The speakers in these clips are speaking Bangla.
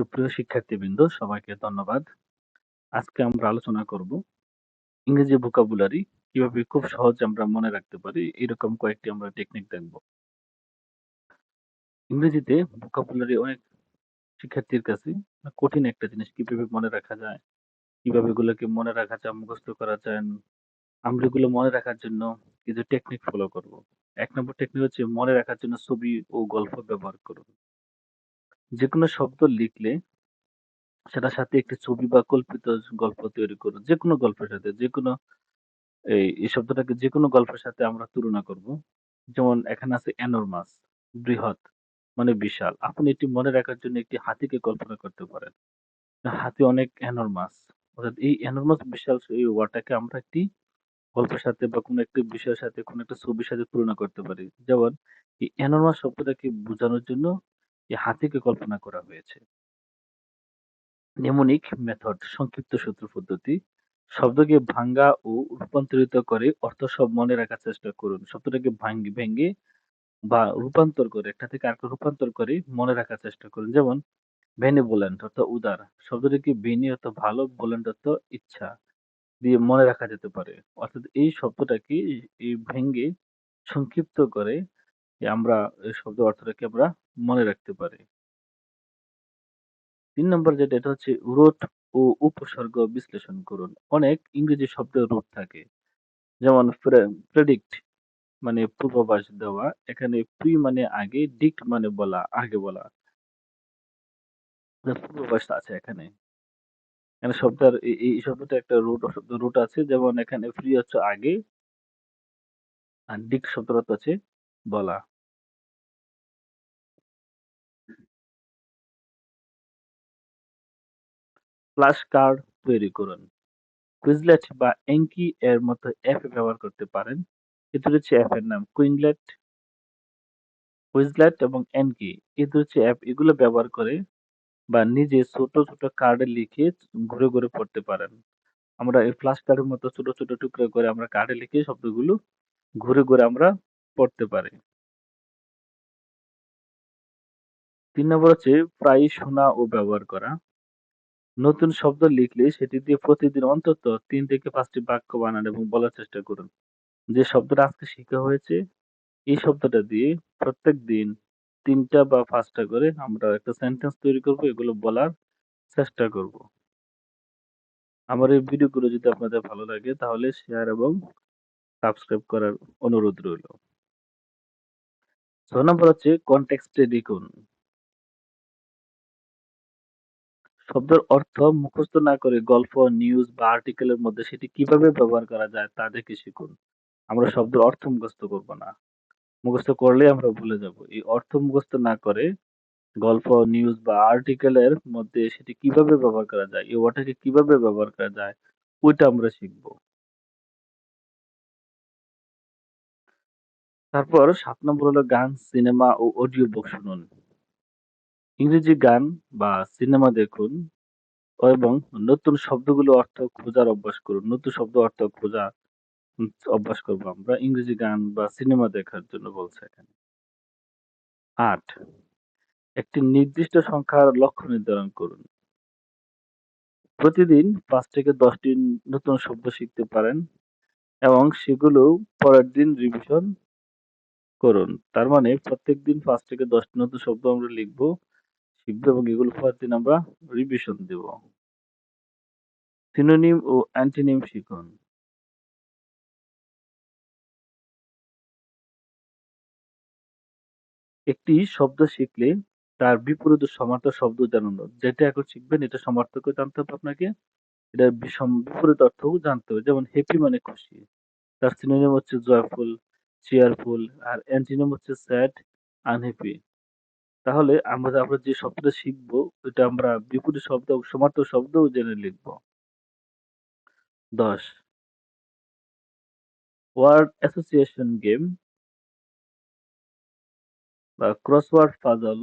সুপ্রিয় শিক্ষার্থীবৃন্দ, সবাইকে ধন্যবাদ। আজকে আমরা আলোচনা করব ইংরেজি ভোকাবুলারি কীভাবে খুব সহজে আমরা মনে রাখতে পারি, এরকম কয়েকটি আমরা টেকনিক দেখব। ইংরেজিতে ভোকাবুলারি অনেক শিক্ষার্থীর কাছে কঠিন একটা জিনিস, কীভাবে মনে রাখা যায়, কীভাবে এগুলোকে মনে রাখা যায়, মুখস্থ করা যায় আমরা এগুলো মনে রাখার জন্য কিছু টেকনিক ফলো করব। এক নম্বর টেকনিক হচ্ছে মনে রাখার জন্য ছবি ও গল্প ব্যবহার করুন। যে কোনো শব্দ লিখলে সেটার সাথে একটি ছবি বা কল্পিত গল্প তৈরি করুন যে কোনো গল্পের সাথে যে কোনো এই এই শব্দটাকে যে কোনো গল্পের সাথে আমরা তুলনা করব। যেমন এখানে আছে এনরমাস বৃহৎ মানে বিশাল। আপনি এটি মনে রাখার জন্য একটি হাতিকে কল্পনা করতে পারেন। হাতি অনেক এনরমাস অর্থাৎ এই এনরমাস বিশাল এই ওয়ার্ডটাকে আমরা একটি গল্পের সাথে বা কোনো একটি বিষয়ের সাথে, কোনো একটা ছবির সাথে তুলনা করতে পারি। যেমন এই এনরমাস শব্দটাকে বোঝানোর জন্য এই হাতিকে কল্পনা করা হয়েছে। নেমোনিক মেথড সংক্ষিপ্ত সূত্র পদ্ধতি, শব্দকে ভাঙ্গা ও রূপান্তরিত করে অর্থ সব মনে রাখার চেষ্টা করুন। শব্দটাকে ভাঙ্গি, ভেঙ্গে বা রূপান্তর করে, একটা থেকে আরেকটা রূপান্তর করে মনে রাখার চেষ্টা করুন। যেমন বেনিভোলেন্ট অর্থাৎ উদার। শব্দটিকে বেনি অর্থাৎ ভালো বোলেন্ট অর্থ ইচ্ছা দিয়ে মনে রাখা যেতে পারে। অর্থাৎ এই শব্দটাকে এই ভেঙ্গে সংক্ষিপ্ত করে আমরা, এই শব্দ অর্থটাকে আমরা মনে রাখতে পারি। তিন নম্বর যেটা, এটা হচ্ছে রুট ও উপসর্গ বিশ্লেষণ করুন। অনেক ইংরেজি শব্দের রুট থাকে। যেমন প্রেডিক্ট মানে পূর্বাভাস দেওয়া, এখানে প্রি মানে আগে ডিক্ট মানে বলা, আগে বলা। পূর্বাভাস আছে এখানে। এখানে শব্দের, এই শব্দটা একটা রুট শব্দ রুট আছে। যেমন এখানে ফ্রি হচ্ছে আগে, আর ডিক্ট শব্দটা আছে বলা। ফ্ল্যাশ কার্ড তৈরি করুন। কুইজলেট বা এঙ্কি এর মতো অ্যাপ ব্যবহার করতে পারেন। এটি হচ্ছে অ্যাপের নাম কুইংলেট কুইজলেট এবং এনকি এই হচ্ছে অ্যাপ এগুলো ব্যবহার করে বা নিজে ছোট ছোট কার্ডে লিখে ঘুরে ঘুরে পড়তে পারেন। আমরা এই ফ্ল্যাশ কার্ডের মতো ছোট ছোট টুকরো করে আমরা কার্ডে লিখে শব্দগুলো ঘুরে ঘুরে আমরা পড়তে পারি। তিন নম্বর হচ্ছে প্রায় শোনা ও ব্যবহার করা। নতুন শব্দ লিখলে সেটি দিয়ে প্রতিদিন অন্তত তিন থেকে পাঁচটি বাক্য বানান এবং বলার চেষ্টা করুন। যে শব্দটা আজকে শেখা হয়েছে, এই শব্দটা দিয়ে প্রত্যেক দিন তিনটা বা পাঁচটা করে আমরা একটা সেন্টেন্স তৈরি করব, এগুলো বলার চেষ্টা করব। আমার এই ভিডিওগুলো যদি আপনাদের ভালো লাগে, তাহলে শেয়ার এবং সাবস্ক্রাইব করার অনুরোধ রইল। ছয় নম্বর হচ্ছে কনটেক্সটে লিখুন শব্দের অর্থ মুখস্থ না করে গল্প নিউজ বা আর্টিকেলের মধ্যে সেটি কীভাবে ব্যবহার করা যায় তা দেখে শিখুন। আমরা শব্দের অর্থ মুখস্থ করব না। মুখস্থ করলে আমরা ভুলে যাব। এই অর্থ মুখস্থ না করে গল্প নিউজ বা আর্টিকেলের মধ্যে সেটি কীভাবে ব্যবহার করা যায়, এই ওয়ার্ডটাকে কীভাবে ব্যবহার করা যায়, ওইটা আমরা শিখব। তারপর সাত নম্বর হলো গান সিনেমা ও অডিও বুক শুনুন। ইংরেজি গান বা সিনেমা দেখুন এবং নতুন শব্দগুলো অর্থ খোঁজার অভ্যাস করুন। নতুন শব্দ অর্থ খোঁজা অভ্যাস করব আমরা ইংরেজি গান বা সিনেমা দেখার জন্য বলছে এখানে। আট, একটি নির্দিষ্ট সংখ্যার লক্ষ্য নির্ধারণ করুন। প্রতিদিন পাঁচ থেকে দশটি নতুন শব্দ শিখতে পারেন এবং সেগুলো পরের দিন রিভিশন করুন। তার মানে প্রত্যেক দিন পাঁচ থেকে দশটি নতুন শব্দ আমরা লিখব। শিখব এবং এগুলো আমরা রিভিশন দেব। সিনোনিম ও অ্যান্টিনিম শিখুন। একটি শব্দ শিখলে তার বিপরীত সমার্থক শব্দ জানানো। যেটা এখন শিখবেন, এটা সমার্থক জানতে হবে আপনাকে। এটার বিপরীত অর্থও জানতে হবে, যেমন হ্যাপি মানে খুশি। তার সিনোনিম হচ্ছে জয়ফুল চেয়ারফুল আর অ্যান্টিনিম হচ্ছে স্যাড আনহ্যাপি তাহলে আমরা আমরা যে শব্দটা শিখব এটা আমরা বিপরীত শব্দ সমার্থক শব্দও জেনে লিখব। দশ। ওয়ার্ড অ্যাসোসিয়েশন গেম বা ক্রসওয়ার্ড পাজল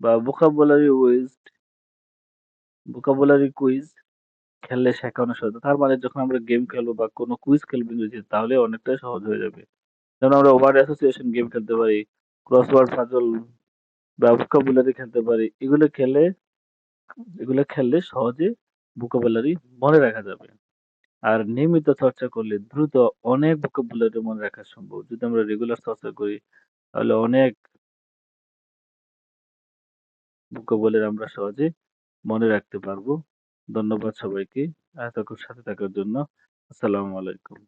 বা ভোকাবুলারি উইজ ভোকাবুলারি কুইজ খেললে শেখানো সহজ। তার মানে যখন আমরা গেম খেলব বা কোনো কুইজ খেলব ইংরেজি তাহলে অনেকটাই সহজ হয়ে যাবে। যেমন আমরা ওয়ার্ড অ্যাসোসিয়েশন গেম খেলতে পারি, ক্রসওয়ার্ড পাজল বা ভোকাবুলারি খেলতে পারি। এগুলো খেলে, এগুলো খেললে সহজে ভোকাবুলারি মনে রাখা যাবে। আর নিয়মিত চর্চা করলে দ্রুত অনেক ভোকাবুলারি মনে রাখা সম্ভব। যদি আমরা রেগুলার চর্চা করি, তাহলে অনেক ভোকাবুলারি আমরা সহজে মনে রাখতে পারব। ধন্যবাদ সবাইকে। এতক্ষণ সাথে থাকার জন্য আসসালামু আলাইকুম।